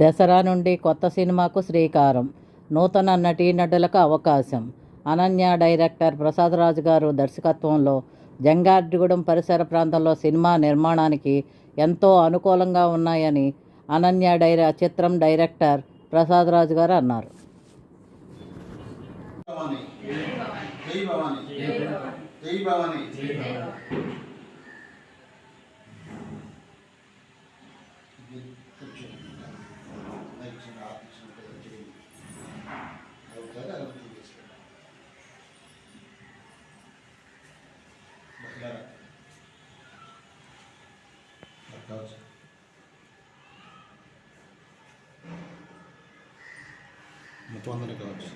దసరా నుండి కొత్త సినిమాకు శ్రీకారం. నూతన నటీనటులకు అవకాశం. అనన్య డైరెక్టర్ ప్రసాదరాజు గారు దర్శకత్వంలో జంగార్డిగూడెం పరిసర ప్రాంతంలో సినిమా నిర్మాణానికి ఎంతో అనుకూలంగా ఉన్నాయని అనన్య డైర చిత్రం డైరెక్టర్ ప్రసాదరాజు గారు అన్నారు. భవాని. జై భవాని. జై భవాని మొత్తం అందరికీ కావచ్చు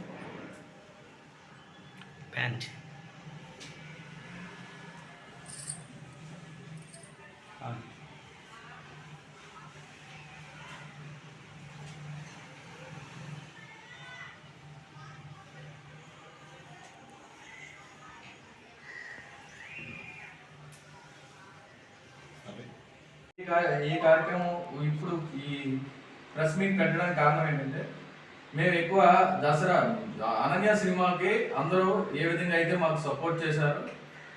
ప్యాంట్ ఈ ఈ కార్యక్రమం ఇప్పుడు ఈ ప్రెస్ మీట్ పెట్టడానికి కారణం ఏంటంటే మేము ఎక్కువ దసరా అనన్య సినిమాకి అందరూ ఏ విధంగా అయితే మాకు సపోర్ట్ చేశారు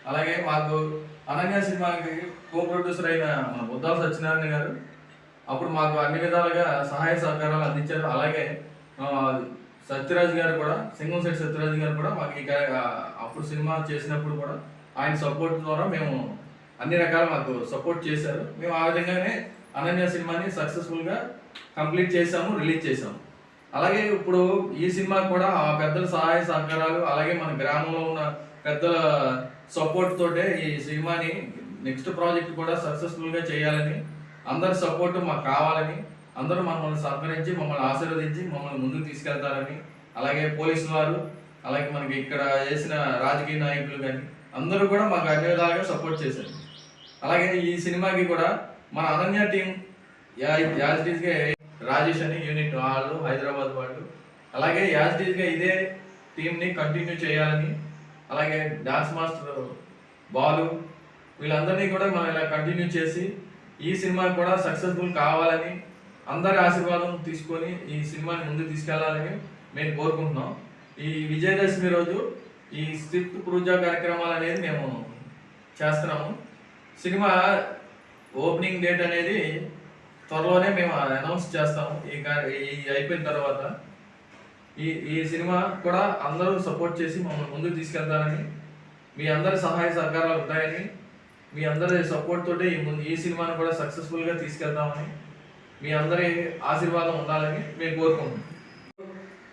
అలాగే మాకు అనన్య సినిమాకి కో ప్రొడ్యూసర్ అయిన మన బుద్ధాల సత్యనారాయణ గారు అప్పుడు మాకు అన్ని విధాలుగా సహాయ సహకారాలు అందించారు. అలాగే సత్యరాజ్ గారు కూడా సింగం సెట్ సత్యరాజ్ గారు కూడా మాకు ఈ అప్పుడు సినిమా చేసినప్పుడు కూడా ఆయన సపోర్ట్ ద్వారా మేము అన్ని రకాల మాకు సపోర్ట్ చేశారు. మేము ఆ విధంగానే అనన్య సినిమాని సక్సెస్ఫుల్గా కంప్లీట్ చేసాము రిలీజ్ చేసాము అలాగే ఇప్పుడు ఈ సినిమా కూడా ఆ పెద్దల సహాయ సహకారాలు అలాగే మన గ్రామంలో ఉన్న పెద్దల సపోర్ట్ తోటే ఈ సినిమాని నెక్స్ట్ ప్రాజెక్ట్ కూడా సక్సెస్ఫుల్గా చేయాలని అందరి సపోర్ట్ మాకు కావాలని అందరూ మమ్మల్ని సహకరించి మమ్మల్ని ఆశీర్వదించి మమ్మల్ని ముందుకు తీసుకెళ్తారని అలాగే పోలీసు వారు అలాగే మనకి ఇక్కడ చేసిన రాజకీయ నాయకులు కానీ అందరూ కూడా మాకు అన్ని విధాలుగా సపోర్ట్ చేశారు. అలాగే ఈ సినిమాకి కూడా మన Ananya team as it Rajesh అని యూనిట్ వాళ్ళు హైదరాబాద్ వాళ్ళు. అలాగే యాజ్ ఇట్ ఇదే టీమ్ని కంటిన్యూ చేయాలని అలాగే డాన్స్ మాస్టర్ బాలు వీళ్ళందరినీ కూడా మనం ఇలా కంటిన్యూ చేసి ఈ సినిమా కూడా సక్సెస్ఫుల్ కావాలని అందరి ఆశీర్వాదం తీసుకొని ఈ సినిమాని ముందుకు తీసుకెళ్ళాలని మేము కోరుకుంటున్నాం. ఈ విజయదశమి రోజు ఈ స్క్రిప్ట్ పూజ కార్యక్రమాలు అనేది మేము చేస్తున్నాము. సినిమా ఓపెనింగ్ డేట్ అనేది త్వరలోనే మేము అనౌన్స్ చేస్తాము. ఈ ఈ అయిపోయిన తర్వాత ఈ ఈ సినిమా కూడా అందరూ సపోర్ట్ చేసి మమ్మల్ని ముందుకు తీసుకెళ్తారని మీ అందరి సహాయ సహకారాలు ఉంటాయని మీ అందరి సపోర్ట్ తోటి ఈ ముందు ఈ సినిమాను కూడా సక్సెస్ఫుల్గా తీసుకెళ్తామని మీ అందరి ఆశీర్వాదం ఉండాలని మేము కోరుకుంటున్నాం.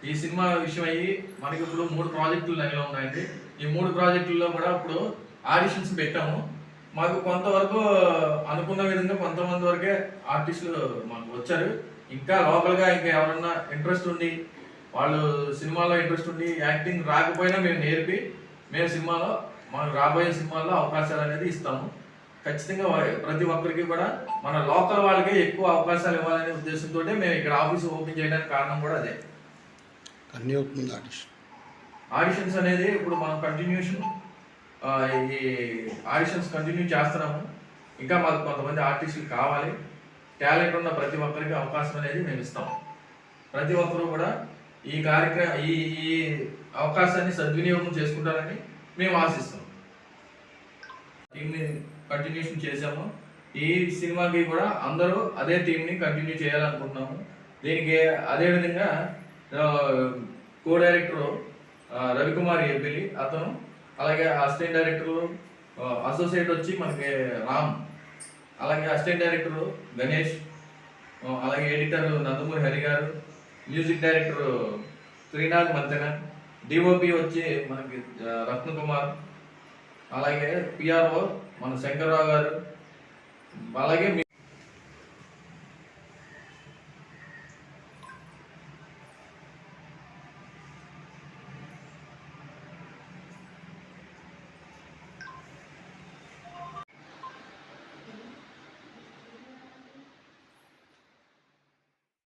ఈ సినిమా విషయం అయ్యి మనకి ఇప్పుడు మూడు ప్రాజెక్టులు లైన్లో ఉన్నాయండి. ఈ మూడు ప్రాజెక్టుల్లో కూడా ఇప్పుడు ఆడిషన్స్ పెట్టాము. మాకు కొంతవరకు అనుకున్న విధంగా కొంతమంది వరకే ఆర్టిస్టులు మాకు వచ్చారు. ఇంకా లోకల్గా ఇంకా ఎవరన్నా ఇంట్రెస్ట్ ఉండి వాళ్ళు సినిమాలో ఇంట్రెస్ట్ ఉండి యాక్టింగ్ రాకపోయినా మేము నేర్పి మేము సినిమాలో మనకు రాబోయే సినిమాల్లో అవకాశాలు అనేది ఇస్తాము. ఖచ్చితంగా ప్రతి ఒక్కరికి కూడా మన లోకల్ వాళ్ళకే ఎక్కువ అవకాశాలు ఇవ్వాలనే ఉద్దేశంతో మేము ఇక్కడ ఆఫీస్ ఓపెన్ చేయడానికి కారణం కూడా అదే. ఆడిషన్స్ అనేది ఇప్పుడు మనం కంటిన్యూషన్ ఈ ఆడిషన్స్ కంటిన్యూ చేస్తున్నాము. ఇంకా మాకు కొంతమంది ఆర్టిస్టులు కావాలి. టాలెంట్ ఉన్న ప్రతి ఒక్కరికి అవకాశం అనేది మేము ఇస్తాం. ప్రతి ఒక్కరూ కూడా ఈ కార్యక్రమం ఈ ఈ అవకాశాన్ని సద్వినియోగం చేసుకుంటారని మేము ఆశిస్తాం టీంని కంటిన్యూషన్ చేసాము ఈ సినిమాకి కూడా అందరూ అదే టీంని కంటిన్యూ చేయాలనుకుంటున్నాము. దీనికి అదే విధంగా కో డైరెక్టర్ రవికుమార్ ఎబ్బిలి అతను అలాగే అసిస్టెంట్ డైరెక్టర్ అసోసియేట్ వచ్చి మనకి రామ్ అలాగే అసిస్టెంట్ డైరెక్టర్ గణేష్ అలాగే editor Nandamuri Hari garu music director Srinath Manthena DOP వచ్చి మనకి రత్న కుమార్ అలాగే పిఆర్ఓ మన శంకర్రావు గారు అలాగే